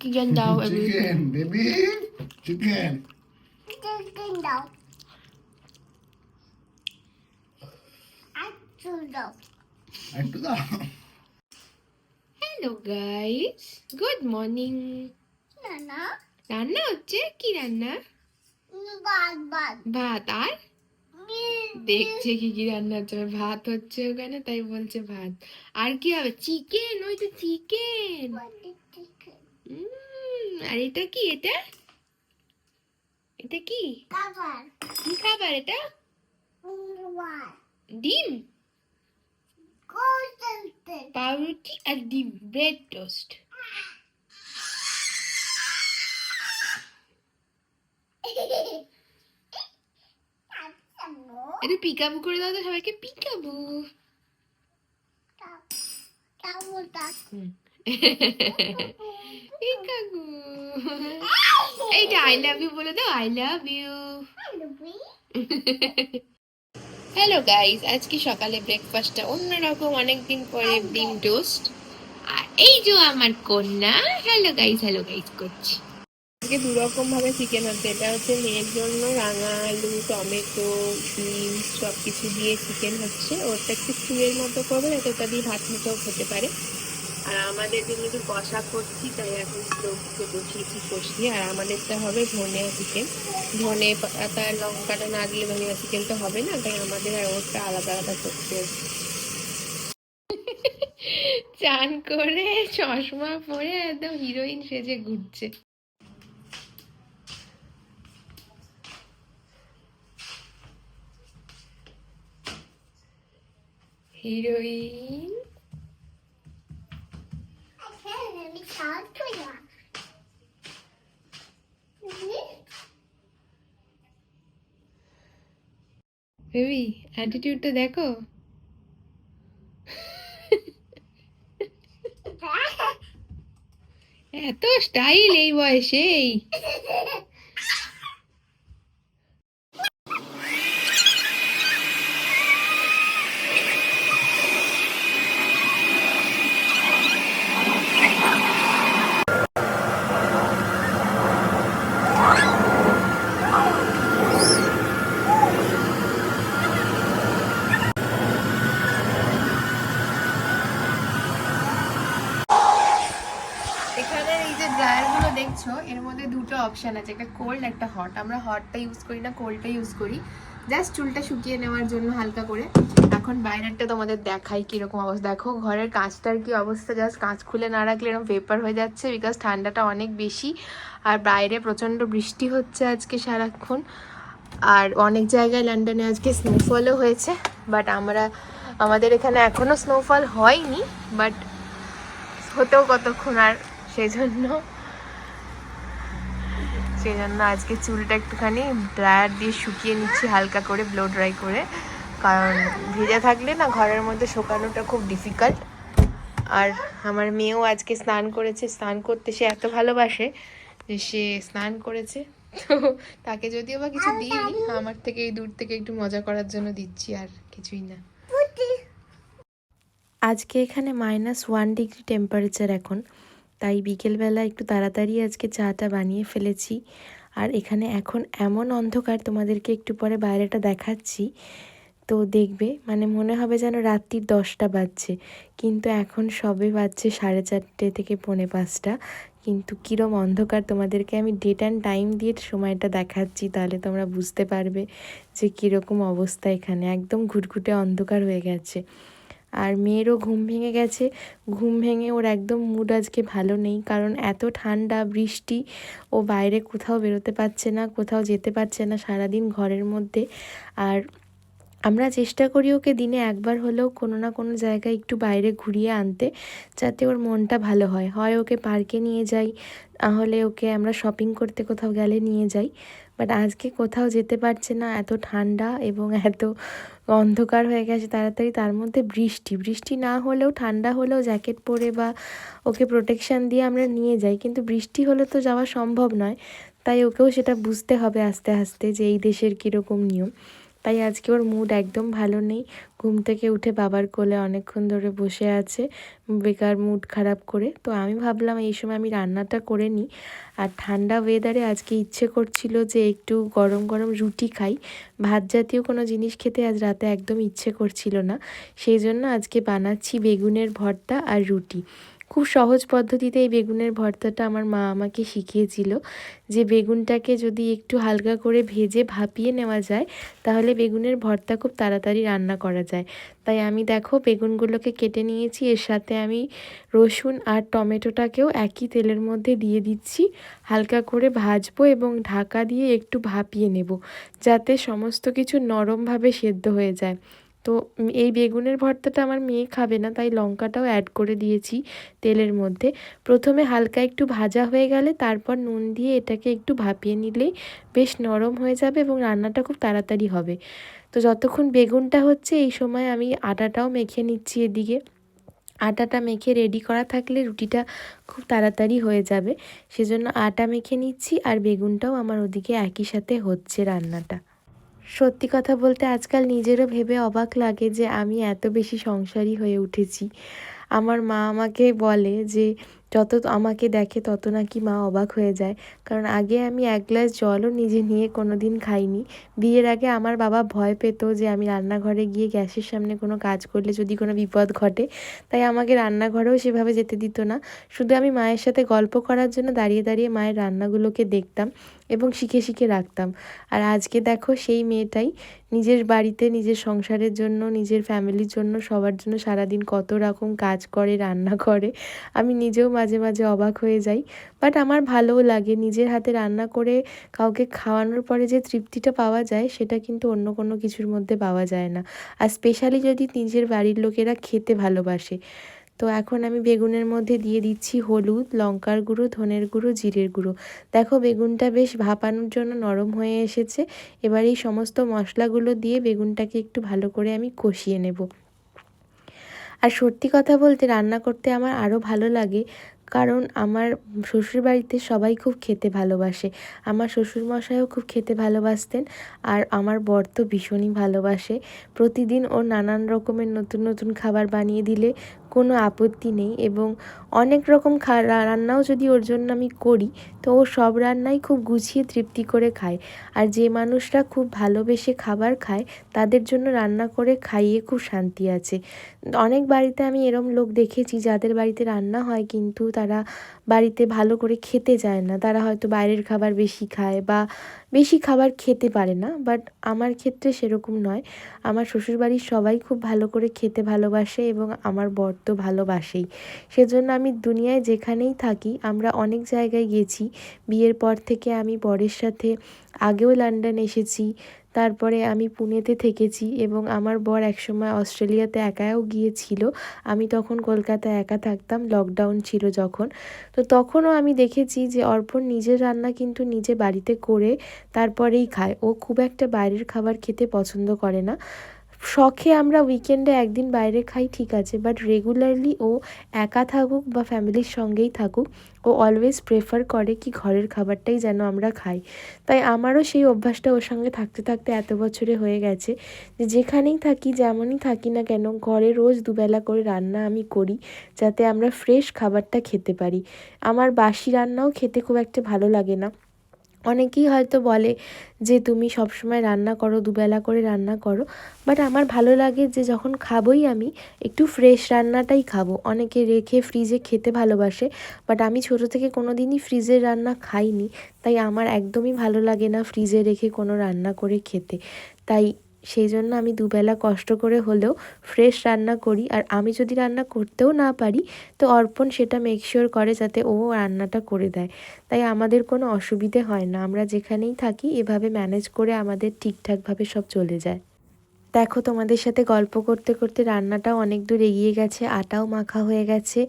Chicken দাও chicken baby chicken chicken দাও একটু দাও হ্যালো গাইস গুড মর্নিং না না রান্না হচ্ছে কি রান্না ভাত আর দেখছে কি কি রান্না হচ্ছে ভাত হচ্ছে ওখানে তাই বলছে ভাত আর কি হবে চিকেন ওই তো চিকেন আর এটা কি এটা? এটা কি? খাবার কি খাবার এটা? ডিম? পাউরুটি আর ডিম ব্রেড টোস্ট। একটু পিকাবু করে দাও তো সবাইকে পিকাবু। এইটা আই লাভ ইউ বলে দাও I love you hello guys আজকে সকালে ব্রেকফাস্টটা অন্যরকম অনেকদিন পরে ডিম টোস্ট। আর এই যে আমার কন্যা হ্যালো গাইস হ্যালো গাইস করছি। আজকে দু রকম ভাবে চিকেন হচ্ছে এটা হচ্ছে মেয়ের জন্য রাঙা আলু টমেটো বিন সব কিছু দিয়ে চিকেন হচ্ছে। ওটা একটু স্টুয়ের মতো করবে ওটা দিয়ে ভাত মতো হতে পারে। আমাদের জন্য একটু কষা করছি, তাই এখন স্লোকে বসিয়েছি কষিয়ে, আর আমাদেরটা হবে চিকেন। ধনে পাতা লঙ্কাটা না দিলে চিকেন তো হবে না, তাই আমাদের আর আলাদা আলাদা করতে চান করে চশমা পরে একদম হিরোইন সেজে ঘুরছে। হিরোইন বেবি অ্যাটিটিউডটা দেখো। এত স্টাইল এই বয়সেই। দেখছ এর মধ্যে দুটো অপশান আছে, একটা কোল্ড একটা হট আমরা হটটা ইউজ করি না কোল্ডটা ইউজ করি। জাস্ট চুলটা শুকিয়ে নেওয়ার জন্য হালকা করে। এখন বাইরেরটা তোমাদের দেখাই কীরকম অবস্থা। দেখো, ঘরের কাঁচটার কি অবস্থা? জাস্ট কাঁচ খুলে না রাখলে এরকম পেপার হয়ে যাচ্ছে বিকজ ঠান্ডাটা অনেক বেশি। আর বাইরে প্রচণ্ড বৃষ্টি হচ্ছে আজকে সারাক্ষণ। আর অনেক জায়গায় লন্ডনে আজকে স্নোফলও হয়েছে বাট আমরা, আমাদের এখানে এখনও স্নোফল হয়নি বাট হতেও কতক্ষণ আর সেই জন্য সেই জন্য আজকে চুলটা একটুখানি ড্রায়ার দিয়ে শুকিয়ে নিচ্ছি হালকা করে ব্লো ড্রাই করে। কারণ ভেজা থাকলে না ঘরের মধ্যে শুকানোটা খুব ডিফিকাল্ট আর আমার মেয়েও আজকে স্নান করেছে স্নান করতে সে এত ভালোবাসে যে সে স্নান করেছে। তো তাকে যদিও বা কিছু দিইনি আমার থেকে এই দূর থেকে একটু মজা করার জন্য দিচ্ছি আর কিছুই না। আজকে এখানে মাইনাস ওয়ান ডিগ্রি টেম্পারেচার এখন। তাই বিকেলবেলা একটু তাড়াতাড়ি আজকে চাটা বানিয়ে ফেলেছি। আর এখানে এখন এমন অন্ধকার, তোমাদেরকে একটু পরে বাইরেটা দেখাচ্ছি। তো দেখবে মানে মনে হবে যেন রাত্রির দশটা বাজছে। কিন্তু এখন সবে বাজছে সাড়ে চারটে থেকে পৌনে পাঁচটা। কিন্তু কীরম অন্ধকার, তোমাদেরকে আমি ডেট অ্যান্ড টাইম দিয়ে সময়টা দেখাচ্ছি, তাহলে তোমরা বুঝতে পারবে যে কীরকম অবস্থা এখানে। একদম ঘুটঘুটে অন্ধকার হয়ে গেছে। আর মেয়েরও ঘুম ভেঙে গেছে। ঘুম ভেঙে ওর একদম মুড আজকে ভালো নেই, কারণ এত ঠান্ডা, বৃষ্টি, ও বাইরে কোথাও বেরোতে পারছে না, কোথাও যেতে পারছে না সারাদিন ঘরের মধ্যে। আর আমরা চেষ্টা করি ওকে দিনে একবার হলেও কোনো না কোনো জায়গায় একটু বাইরে ঘুরিয়ে আনতে, যাতে ওর মনটা ভালো হয়। হয় ওকে পার্কে নিয়ে যাই নাহলে ওকে আমরা শপিং করতে কোথাও গেলে নিয়ে যাই। বাট আজকে কোথাও যেতে পারছে না, এত ঠান্ডা এবং এত অন্ধকার হয়ে গেছে তাড়াতাড়ি, তার মধ্যে বৃষ্টি। বৃষ্টি না হলেও, ঠান্ডা হলেও জ্যাকেট পরে বা ওকে প্রোটেকশান দিয়ে আমরা নিয়ে যাই। কিন্তু বৃষ্টি হলে তো যাওয়া সম্ভব নয়, তাই ওকেও সেটা বুঝতে হবে আস্তে আস্তে যে এই দেশের কীরকম নিয়ম। তাই আজকে ওর মুড একদম ভালো নেই। ঘুম থেকে উঠে বাবার কোলে অনেকক্ষণ ধরে বসে আছে, বেকার মুড খারাপ করে। তো আমি ভাবলাম এই সময় আমি রান্নাটা করে নিই। আর ঠান্ডা ওয়েদারে আজকে ইচ্ছে করছিল যে একটু গরম গরম রুটি খাই। ভাত জাতীয় কোনো জিনিস খেতে আজ রাতে একদম ইচ্ছে করছিল না। সেই জন্য আজকে বানাচ্ছি বেগুনের ভর্তা আর রুটি। খুব সহজ পদ্ধতিতে এই বেগুনের ভর্তাটা আমার মা আমাকে শিখিয়েছিল যে বেগুনটাকে যদি একটু হালকা করে ভেজে ভাপিয়ে নেওয়া যায়, তাহলে বেগুনের ভর্তা খুব তাড়াতাড়ি রান্না করা যায়। তাই আমি দেখো বেগুনগুলোকে কেটে নিয়েছি, এর সাথে আমি রসুন আর টমেটোটাকেও একই তেলের মধ্যে দিয়ে দিচ্ছি। হালকা করে ভাজবো এবং ঢাকা দিয়ে একটু ভাপিয়ে নেব, যাতে সমস্ত কিছু নরমভাবে সেদ্ধ হয়ে যায়। তো এই বেগুনের ভর্তাটা আমার মেয়ে খাবে না, তাই লঙ্কাটাও অ্যাড করে দিয়েছি তেলের মধ্যে। প্রথমে হালকা একটু ভাজা হয়ে গেলে তারপর নুন দিয়ে এটাকে একটু ভাপিয়ে নিলেই বেশ নরম হয়ে যাবে এবং রান্নাটা খুব তাড়াতাড়ি হবে। তো যতক্ষণ বেগুনটা হচ্ছে এই সময় আমি আটাটাও মেখে নিচ্ছি এদিকে। আটাটা মেখে রেডি করা থাকলে রুটিটা খুব তাড়াতাড়ি হয়ে যাবে। সেজন্য আটা মেখে নিচ্ছি আর বেগুনটাও আমার ওদিকে একই সাথে হচ্ছে রান্নাটা। সত্যি কথা বলতে আজকাল নিজেরও ভেবে অবাক লাগে যে আমি এত বেশি সংসারী হয়ে উঠেছি। আমার মা আমাকে বলে যে, যত আমাকে দেখে তত নাকি মা অবাক হয়ে যায়। কারণ আগে আমি এক গ্লাস জলও নিজে নিয়ে কোনো দিন খাইনি। বিয়ের আগে আমার বাবা ভয় পেত যে, আমি রান্নাঘরে গিয়ে গ্যাসের সামনে কোনো কাজ করলে যদি কোনো বিপদ ঘটে, তাই আমাকে রান্নাঘরেও সেভাবে যেতে দিত না। শুধু আমি মায়ের সাথে গল্প করার জন্য দাঁড়িয়ে দাঁড়িয়ে মায়ের রান্নাগুলোকে দেখতাম। এবং শিখে শিখে রাখতাম। আর আজকে দেখো সেই মেয়েটাই নিজের বাড়িতে, নিজের সংসারের জন্য, নিজের ফ্যামিলির জন্য, সবার জন্য সারাদিন কত রকম কাজ করে, রান্না করে। আমি নিজেও মাঝে মাঝে অবাক হয়ে যাই। বাট আমার ভালোও লাগে নিজের হাতে রান্না করে কাউকে খাওয়ানোর পরে যে তৃপ্তিটা পাওয়া যায়, সেটা কিন্তু অন্য কোনো কিছুর মধ্যে পাওয়া যায় না। আর স্পেশালি যদি নিজের বাড়ির লোকেরা খেতে ভালোবাসে। তো এখন আমি বেগুনের মধ্যে দিয়ে দিচ্ছি হলুদ, লঙ্কার গুঁড়ো, ধনের গুঁড়ো, জিরের গুঁড়ো। দেখো বেগুনটা বেশ ভাপানোর জন্য নরম হয়ে এসেছে। এবার এই সমস্ত মশলাগুলো দিয়ে বেগুনটাকে একটু ভালো করে আমি কষিয়ে নেব। আর সত্যি কথা বলতে রান্না করতে আমার আরও ভালো লাগে, কারণ আমার শ্বশুর বাড়িতে সবাই খুব খেতে ভালোবাসে। আমার শ্বশুরমশাইও খুব খেতে ভালোবাসতেন, আর আমার বর তো ভীষণই ভালোবাসে। প্রতিদিন ও নানান রকমের নতুন নতুন খাবার বানিয়ে দিলে কোনো আপত্তি নেই এবং অনেক রকম রান্নাও যদি ওর জন্য আমি করি, তো ও সব রান্নাই খুব গুছিয়ে তৃপ্তি করে খায়। আর যে মানুষরা খুব ভালোবেসে খাবার খায়, তাদের জন্য রান্না করে খাইয়ে খুব শান্তি আছে। অনেক বাড়িতে আমি এরম লোক দেখেছি যাদের বাড়িতে রান্না হয় কিন্তু তারা বাড়িতে ভালো করে খেতে যায় না। তারা হয়তো বাইরের খাবার বেশি খায় বা বেশি খাবার খেতে পারে না, বাট আমার ক্ষেত্রে সেরকম নয়। আমার শ্বশুরবাড়ির সবাই খুব ভালো করে খেতে ভালোবাসে এবং আমার বর তো ভালোবাসেই। সেজন্য আমি দুনিয়ায় যেখানেই থাকি, আমরা অনেক জায়গায় গেছি। বিয়ের পর থেকে আমি বরের সাথে আগেও লন্ডন এসেছি, তারপরে আমি পুনেতে থেকেছি এবং আমার বর একসময় অস্ট্রেলিয়াতে একাও গিয়েছিল। আমি তখন কলকাতায় একা থাকতাম লকডাউন ছিল যখন। তো তখনও আমি দেখেছি যে অর্পণ নিজের রান্না কিন্তু নিজে বাড়িতে করে তারপরেই খায়। ও খুব একটা বাইরের খাবার খেতে পছন্দ করে না। শখে আমরা উইকেন্ডে একদিন বাইরে খাই, ঠিক আছে বাট রেগুলারলি ও একা থাকুক বা ফ্যামিলির সঙ্গেই থাকুক, ও অলওয়েজ প্রেফার করে কি ঘরের খাবারটাই যেন আমরা খাই। তাই আমারও সেই অভ্যাসটা ওর সঙ্গে থাকতে থাকতে এত বছরে হয়ে গেছে যে যেখানেই থাকি, যেমনই থাকি না কেন, ঘরে রোজ দুবেলা করে রান্না আমি করি যাতে আমরা ফ্রেশ খাবারটা খেতে পারি। আমার বাসি রান্নাও খেতে খুব একটা ভালো লাগে না। অনেকেই হয়তো বলে যে, তুমি সবসময় রান্না করো, দুবেলা করে রান্না করো। বাট আমার ভালো লাগে যে, যখন খাবই আমি, একটু ফ্রেশ রান্নাটাই খাব। অনেকে রেখে ফ্রিজে খেতে ভালোবাসে, বাট আমি ছোট থেকে কোনো দিনই ফ্রিজের রান্না খাইনি। তাই আমার একদমই ভালো লাগে না ফ্রিজে রেখে কোনো রান্না করে খেতে। তাই সেই জন্য আমি দুবেলা কষ্ট করে হলেও ফ্রেশ রান্না করি। আর আমি যদি রান্না করতেও না পারি, তো অর্পণ সেটা মেকশিওর করে যাতে ও রান্নাটা করে দেয়। তাই আমাদের কোনো অসুবিধে হয় না। আমরা যেখানেই থাকি, এভাবে ম্যানেজ করে আমাদের ঠিকঠাকভাবে সব চলে যায়। দেখো, তোমাদের সাথে গল্প করতে করতে রান্নাটাও অনেক দূর এগিয়ে গেছে, আটাও মাখা হয়ে গেছে,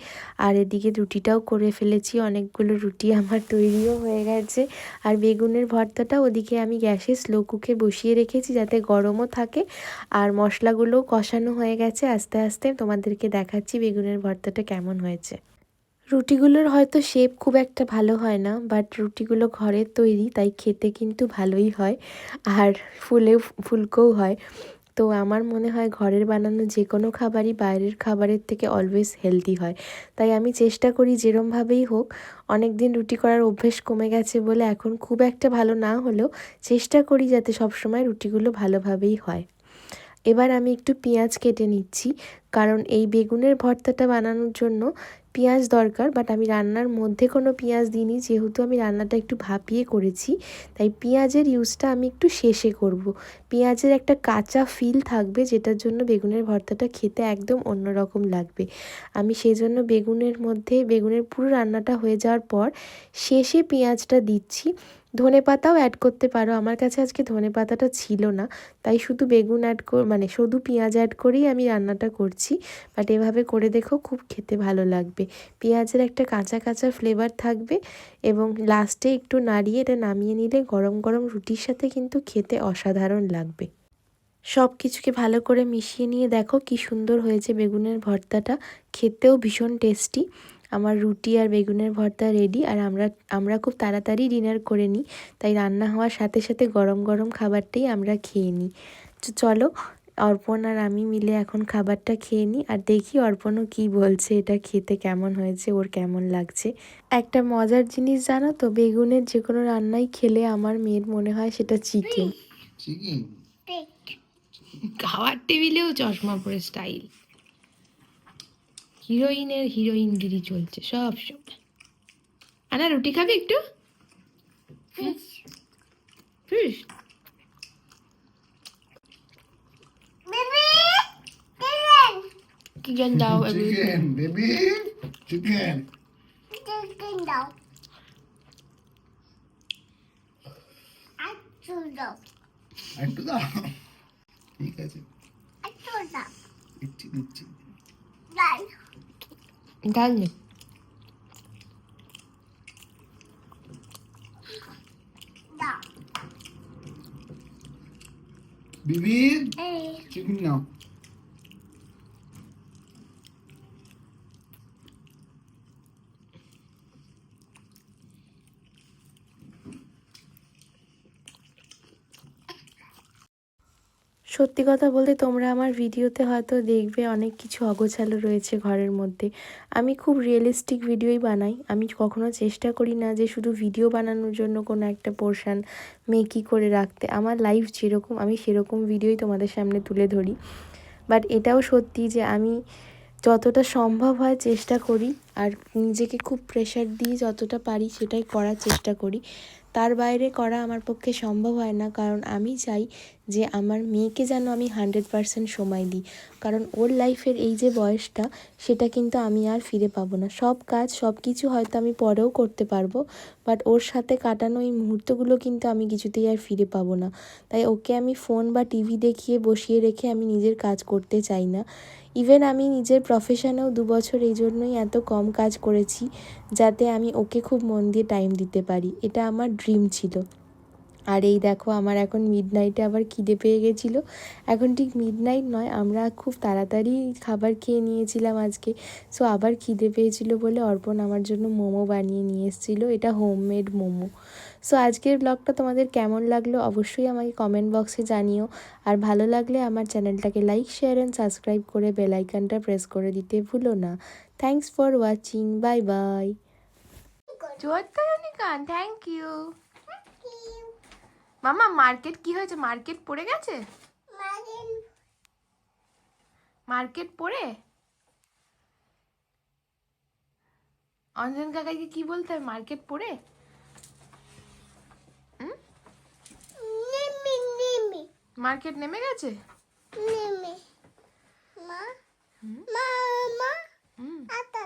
আর এদিকে রুটিটাও করে ফেলেছি, অনেকগুলো রুটি আমার তৈরিও হয়ে গেছে, আর বেগুনের ভর্তাটা ওদিকে আমি গ্যাসে স্লো কুকে বসিয়ে রেখেছি যাতে গরমও থাকে, আর মশলাগুলোও কষানো হয়ে গেছে, আস্তে আস্তে তোমাদেরকে দেখাচ্ছি বেগুনের ভর্তাটা কেমন হয়েছে। রুটিগুলোর হয়তো শেপ খুব একটা ভালো হয় না বাট রুটিগুলো ঘরের তৈরি, তাই খেতে কিন্তু ভালোই হয়, আর ফুলে ফুলকোও হয়। তো আমার মনে হয় ঘরের বানানো যে কোনো খাবারই বাইরের খাবারের থেকে অলওয়েজ হেলদি হয়। তাই আমি চেষ্টা করি যেরমভাবেই হোক অনেক দিন রুটি করার অভ্যেস কমে গেছে বলে এখন খুব একটা ভালো না হলেও চেষ্টা করি যাতে সবসময় রুটিগুলো ভালোভাবেই হয়। এবার আমি একটু পেঁয়াজ কেটে নিচ্ছি, কারণ এই বেগুনের ভর্তাটা বানানোর জন্য পেঁয়াজ দরকার বাট আমি রান্নার মধ্যে কোনো পেঁয়াজ দিইনি। যেহেতু আমি রান্নাটা একটু ভাপিয়ে করেছি, তাই পেঁয়াজের ইউজটা আমি একটু শেষে করব। পেঁয়াজের একটা কাঁচা ফিল থাকবে, যেটার জন্য বেগুনের ভর্তাটা খেতে একদম অন্যরকম লাগবে। আমি সেই জন্য বেগুনের মধ্যে, বেগুনের পুরো রান্নাটা হয়ে যাওয়ার পর, শেষে পেঁয়াজটা দিচ্ছি। ধনে পাতাও অ্যাড করতে পারো। আমার কাছে আজকে ধনে পাতাটা ছিল না। তাই শুধু বেগুন অ্যাড মানে শুধু পেঁয়াজ অ্যাড করেই আমি রান্নাটা করছি। বাট এভাবে করে দেখো খুব খেতে ভালো লাগবে। পেঁয়াজের একটা কাঁচা কাঁচা ফ্লেভার থাকবে এবং লাস্টে একটু নাড়িয়ে এটা নামিয়ে নিলে গরম গরম রুটির সাথে কিন্তু খেতে অসাধারণ লাগবে। সব কিছুকে ভালো করে মিশিয়ে নিয়ে দেখো কি সুন্দর হয়েছে বেগুনের ভর্তাটা। খেতেও ভীষণ টেস্টি আমার রুটি আর বেগুনের ভর্তা রেডি আর আমরা আমরা খুব তাড়াতাড়ি ডিনার করে নিই। তাই রান্না হওয়ার সাথে সাথে গরম গরম খাবারটাই আমরা খেয়ে নিই। তো চলো অর্পণ আর আমি মিলে এখন খাবারটা খেয়ে নিই আর দেখি অর্পণও কি বলছে এটা খেতে কেমন হয়েছে ওর কেমন লাগছে। একটা মজার জিনিস জানো তো বেগুনের যে কোনো রান্নাই খেলে আমার মেয়ের মনে হয় সেটা চিকেন. খাওয়ার টেবিলেও চশমা পরে স্টাইল হিরোইনের হিরোইনগিরি চলছে সব সময় আনা রুটি খাবি একটু. Chicken. দাও Chicken daw. দাও ঠিক আছে. দিচ্ছি দিচ্ছি. ডাল নেই Daw. বিবি Eh. সত্যি কথা বলতে তোমরা আমার ভিডিওতে হয়তো দেখবে অনেক কিছু অগোছালো রয়েছে ঘরের মধ্যে। আমি খুব রিয়েলিস্টিক ভিডিওই বানাই। আমি কখনো চেষ্টা করি না যে শুধু ভিডিও বানানোর জন্য কোনো একটা পোর্শান মেকি করে রাখতে। আমার লাইফ যেরকম, আমি সেরকম ভিডিওই তোমাদের সামনে তুলে ধরি। বাট এটাও সত্যি যে আমি যতটা সম্ভব হয় চেষ্টা করি আর নিজেকে খুব প্রেশার দিয়ে যতটা পারি সেটাই করার চেষ্টা করি। তার বাইরে করা আমার পক্ষে সম্ভব হয় না। কারণ আমি চাই যে আমার মেয়েকে যেন আমি হান্ড্রেড পারসেন্ট সময় দিই। কারণ ওর লাইফের এই যে বয়সটা, সেটা কিন্তু আমি আর ফিরে পাবো না। সব কাজ, সব কিছু হয়তো আমি পরেও করতে পারব, বাট ওর সাথে কাটানো এই মুহূর্তগুলো কিন্তু আমি কিছুতেই আর ফিরে পাবো না। তাই ওকে আমি ফোন বা টিভি দেখিয়ে বসিয়ে রেখে আমি নিজের কাজ করতে চাই না। ইভেন আমি নিজের প্রফেশনেও দু বছর এই জন্যই এত কম কাজ করেছি, যাতে আমি ওকে খুব মন দিয়ে টাইম দিতে পারি। এটা আমার ড্রিম ছিল। আর এই দেখো, আমার এখন মিড নাইটে আবার খিদে পেয়ে গেছিল। এখন ঠিক মিড নাইট নয়, আমরা খুব তাড়াতাড়ি খাবার খেয়ে নিয়েছিলাম আজকে। সো আবার খিদে পেয়েছিল বলে অর্পণ আমার জন্য মোমো বানিয়ে নিয়ে এসেছিল। এটা হোমমেড মোমো। সো আজকের ব্লগটা তোমাদের কেমন লাগল অবশ্যই আমাকে কমেন্ট বক্সে জানিও। আর ভালো লাগলে আমার চ্যানেলটাকে লাইক শেয়ার অ্যান্ড সাবস্ক্রাইব করে বেলাইকানটা প্রেস করে দিতে ভুলো না। Thanks for watching bye bye thank you মামা মার্কেট কি হয়েছে? মার্কেট পড়ে গেছে? মার্কেট পড়ে? অঞ্জন কাকাকে কি বলতে হবে মার্কেট পড়ে? মার্কেট নেমে গেছে? নেমে। মা? মা মা? আতা